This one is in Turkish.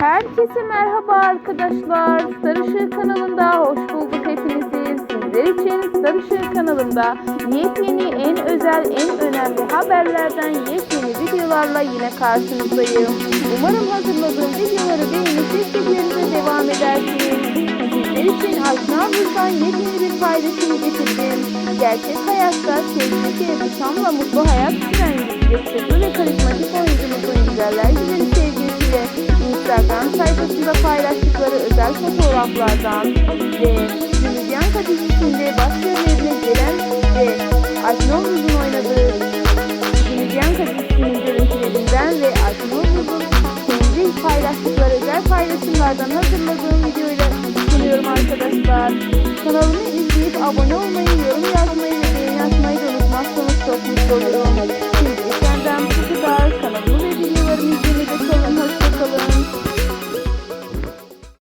Herkese merhaba arkadaşlar. Sarışık kanalında hoş bulduk hepinizi. Sizler için Sarışık kanalında yepyeni, en özel, en önemli haberlerden yepyeni videolarla yine karşınızdayım. Umarım hazırladığım videoları beğenip desteklerinize devam edersiniz. Sizler için Aşna Buz'dan yepyeni bir paylaşım getirdim. Gerçek hayatta sevgili yaşamla mutlu hayat süren yakışıklı ve karizmatik oyuncumuzun güzeller güzeli sayfasında paylaştıkları özel fotoğraflardan ve Müzyanka dizisinde başrollerine gelen ve Aknol Ruz'un oynadığı Müzyanka dizisinin görüntülerinden ve Aknol Ruz'un kendi paylaştıkları özel paylaşımlardan hazırladığım videoyla sunuyorum arkadaşlar. Kanalımı izleyip abone olmayı, yorum yazmayı ve beğeni atmayı da unutmazsanız çok mutlu olurum.